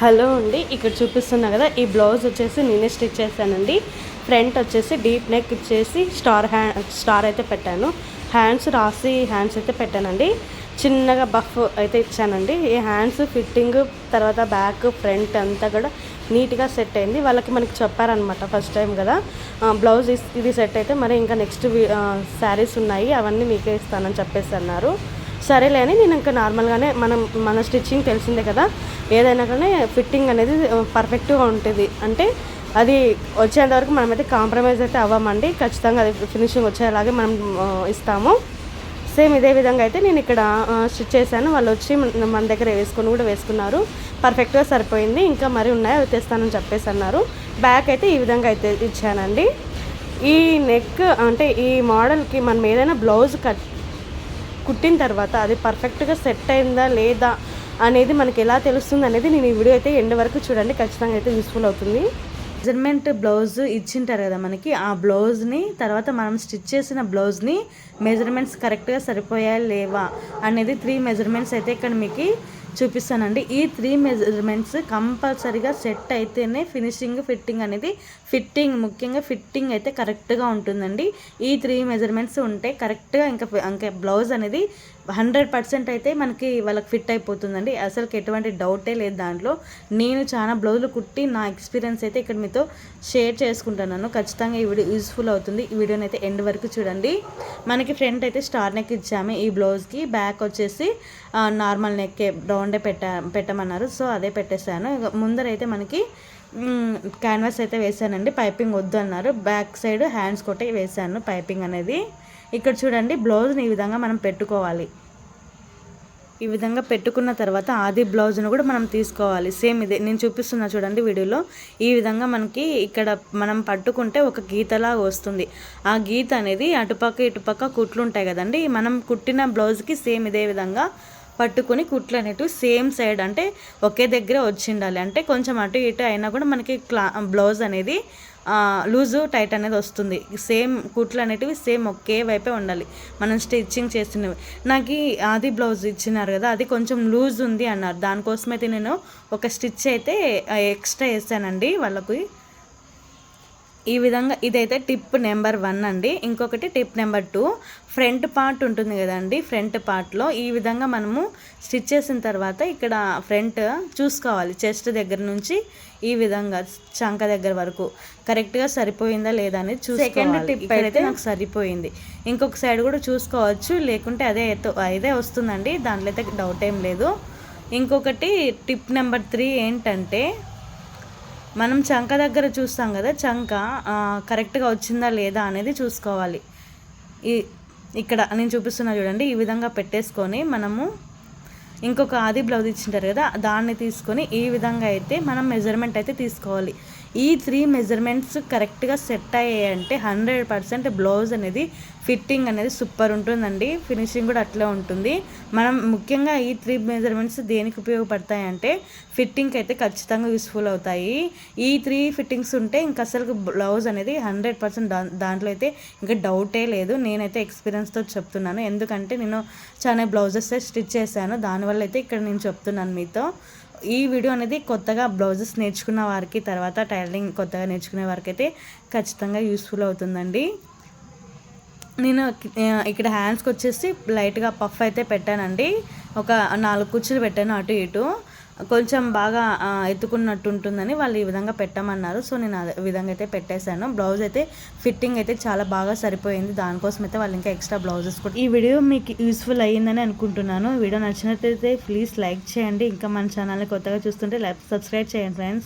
Hello అండి ఇక్కడ చూపిస్తున్నా కదా ఈ బ్లౌజ్ వచ్చేసి నేనే స్టిచ్ చేశానండి. ఫ్రంట్ వచ్చేసి డీప్ నెక్ ఇచ్చేసి స్టార్ హ్యాండ్ స్టార్ అయితే పెట్టాను. హ్యాండ్స్ రాసి హ్యాండ్స్ అయితే పెట్టానండి. చిన్నగా బఫ్ అయితే ఇచ్చానండి. ఈ హ్యాండ్స్ ఫిట్టింగ్ తర్వాత బ్యాక్ ఫ్రంట్ అంతా కూడా నీట్గా సెట్ అయింది. వాళ్ళకి మనకి చెప్పారనమాట ఫస్ట్ టైం కదా. బ్లౌజ్ ఇది సెట్ అయితే మరి ఇంకా నెక్స్ట్ శారీస్ ఉన్నాయి. అవన్నీ మీకే ఇస్తానని చెప్పేసి అన్నారు. సరేలే అని నేను ఇంకా నార్మల్గానే మనం మన స్టిచ్చింగ్ తెలిసిందే కదా. ఏదైనా కానీ ఫిట్టింగ్ అనేది పర్ఫెక్ట్గా ఉంటుంది. అంటే అది వచ్చేంత వరకు మనమైతే కాంప్రమైజ్ అయితే అవ్వమండి. ఖచ్చితంగా అది ఫినిషింగ్ వచ్చేలాగే మనం ఇస్తాము. సేమ్ ఇదే విధంగా అయితే నేను ఇక్కడ స్టిచ్ చేశాను. వాళ్ళు వచ్చి మన మన దగ్గర వేసుకొని కూడా వేసుకున్నారు. పర్ఫెక్ట్గా సరిపోయింది. ఇంకా మరి ఉన్నాయి అవి తెస్తానని చెప్పేసి అన్నారు. బ్యాక్ అయితే ఈ విధంగా అయితే ఇచ్చానండి. ఈ నెక్ అంటే ఈ మోడల్కి మనం ఏదైనా బ్లౌజ్ కట్ కుట్టిన తర్వాత అది పర్ఫెక్ట్గా సెట్ అయిందా లేదా అనేది మనకి ఎలా తెలుస్తుంది అనేది నేను ఈ వీడియో అయితే ఎండ్ వరకు చూడండి. ఖచ్చితంగా అయితే యూస్ఫుల్ అవుతుంది. మెజర్మెంట్ బ్లౌజ్ ఇచ్చింటారు కదా మనకి. ఆ బ్లౌజ్ని తర్వాత మనం స్టిచ్ చేసిన బ్లౌజ్ని మెజర్మెంట్స్ కరెక్ట్గా సరిపోయా లేవా అనేది త్రీ మెజర్మెంట్స్ అయితే ఇక్కడ మీకు చూపిస్తానండి. ఈ త్రీ మెజర్మెంట్స్ కంపల్సరీగా సెట్ అయితేనే ఫినిషింగ్ ఫిట్టింగ్ అనేది ఫిట్టింగ్ ముఖ్యంగా ఫిట్టింగ్ అయితే కరెక్ట్గా ఉంటుందండి. ఈ త్రీ మెజర్మెంట్స్ ఉంటే కరెక్ట్గా ఇంకా ఇంకా బ్లౌజ్ అనేది హండ్రెడ్ పర్సెంట్ అయితే మనకి వాళ్ళకి ఫిట్ అయిపోతుందండి. అసలుకి ఎటువంటి డౌటే లేదు దాంట్లో. నేను చాలా బ్లౌజులు కుట్టి నా ఎక్స్పీరియన్స్ అయితే ఇక్కడ మీతో షేర్ చేసుకుంటున్నాను ఖచ్చితంగా ఈ వీడియో యూస్ఫుల్ అవుతుంది. ఈ వీడియోని అయితే ఎండ్ వరకు చూడండి. మనకి ఫ్రంట్ అయితే స్టార్ నెక్ ఇచ్చాము. ఈ బ్లౌజ్కి బ్యాక్ వచ్చేసి నార్మల్ నెక్ రౌండే పెట్టా పెట్టమన్నారు. సో అదే పెట్టేశాను. ఇక ముందరైతే మనకి క్యాన్వాస్ అయితే వేసానండి పైపింగ్ వద్దు అన్నారు బ్యాక్ సైడ్ హ్యాండ్స్ కొట్టే వేసాను పైపింగ్ అనేది. ఇక్కడ చూడండి బ్లౌజ్ని ఈ విధంగా మనం పెట్టుకోవాలి. ఈ విధంగా పెట్టుకున్న తర్వాత ఆది బ్లౌజ్ను కూడా మనం తీసుకోవాలి. సేమ్ ఇదే. నేను చూపిస్తున్నా చూడండి వీడియోలో. ఈ విధంగా మనకి ఇక్కడ మనం పట్టుకుంటే ఒక గీతలాగా వస్తుంది. ఆ గీత అనేది అటుపక్క ఇటుపక్క కుట్లు ఉంటాయి కదండి. మనం కుట్టిన బ్లౌజ్కి సేమ్ ఇదే విధంగా పట్టుకుని కుట్లు అనేటివి సేమ్ సైడ్ అంటే ఒకే దగ్గర వచ్చి ఉండాలి అంటే కొంచెం అటు ఇటు అయినా కూడా మనకి క్లా బ్లౌజ్ అనేది లూజు టైట్ అనేది వస్తుంది. సేమ్ కుట్లు అనేటివి సేమ్ ఒకే వైపే ఉండాలి. మనం స్టిచ్చింగ్ చేస్తున్నవి నాకు ఈ ఆది బ్లౌజ్ ఇచ్చినారు కదా అది కొంచెం లూజ్ ఉంది అన్నారు. దానికోసమైతే నేను ఒక స్టిచ్ అయితే ఎక్స్ట్రా వేసానండి వాళ్ళకి. ఈ విధంగా ఇదైతే టిప్ నెంబర్ వన్ అండి. ఇంకొకటి tip number two. Front part ఉంటుంది కదండి ఫ్రంట్ పార్ట్లో ఈ విధంగా మనము స్టిచ్ చేసిన తర్వాత ఇక్కడ ఫ్రంట్ చూసుకోవాలి చెస్ట్ దగ్గర నుంచి ఈ విధంగా చంక దగ్గర వరకు. కరెక్ట్గా సరిపోయిందా లేదా అనేది చూసుకోవాలి. టిప్ అయితే నాకు సరిపోయింది. ఇంకొక సైడ్ కూడా చూసుకోవచ్చు లేకుంటే అదే అదే వస్తుందండి. దాంట్లో అయితే డౌట్ ఏం లేదు. ఇంకొకటి టిప్ నెంబర్ త్రీ ఏంటంటే మనం చంక దగ్గర చూస్తాం కదా చంక కరెక్ట్గా వచ్చిందా లేదా అనేది చూసుకోవాలి. ఈ ఇక్కడ నేను చూపిస్తున్నా చూడండి ఈ విధంగా పెట్టేసుకొని మనము ఇంకొక ఆది బ్లౌజ్ ఇచ్చింటారు కదా దాన్ని తీసుకొని ఈ విధంగా అయితే మనం మెజర్మెంట్ అయితే తీసుకోవాలి. ఈ త్రీ మెజర్మెంట్స్ కరెక్ట్గా సెట్ అయ్యాయంటే హండ్రెడ్ పర్సెంట్ బ్లౌజ్ అనేది ఫిట్టింగ్ అనేది సూపర్ ఉంటుందండి. ఫినిషింగ్ కూడా అట్లే ఉంటుంది. మనం ముఖ్యంగా ఈ త్రీ మెజర్మెంట్స్ దేనికి ఉపయోగపడతాయంటే ఫిట్టింగ్కి అయితే ఖచ్చితంగా యూస్ఫుల్ అవుతాయి. ఈ త్రీ ఫిట్టింగ్స్ ఉంటే ఇంకా అసలు బ్లౌజ్ అనేది హండ్రెడ్ పర్సెంట్ దాంట్లో అయితే ఇంకా డౌటే లేదు. నేనైతే ఎక్స్పీరియన్స్తో చెప్తున్నాను. ఎందుకంటే నేను చాలా బ్లౌజెస్ స్టిచ్ చేశాను. దానివల్ల అయితే ఇక్కడ నేను చెప్తున్నాను మీతో. ఈ వీడియో అనేది కొత్తగా బ్లౌజెస్ నేర్చుకున్న వారికి తర్వాత టైలరింగ్ కొత్తగా నేర్చుకునే వారికి అయితే ఖచ్చితంగా యూస్ఫుల్ అవుతుందండి. నేను ఇక్కడ హ్యాండ్స్కి వచ్చేసి లైట్గా పఫ్ అయితే పెట్టానండి. ఒక నాలుగు కుర్చీలు పెట్టాను అటు ఇటు. కొంచెం బాగా ఎత్తుకున్నట్టు ఉంటుందని వాళ్ళు ఈ విధంగా పెట్టమన్నారు. సో నేను అదే విధంగా అయితే పెట్టేశాను. బ్లౌజ్ అయితే ఫిట్టింగ్ అయితే చాలా బాగా సరిపోయింది. దానికోసం అయితే వాళ్ళు ఇంకా ఎక్స్ట్రా బ్లౌజెస్ కూడా ఈ వీడియో మీకు యూస్ఫుల్ అయ్యిందని అనుకుంటున్నాను. వీడియో నచ్చినట్లయితే ప్లీజ్ లైక్ చేయండి. ఇంకా మన ఛానల్ని కొత్తగా చూస్తుంటే లైక్ సబ్స్క్రైబ్ చేయండి ఫ్రెండ్స్.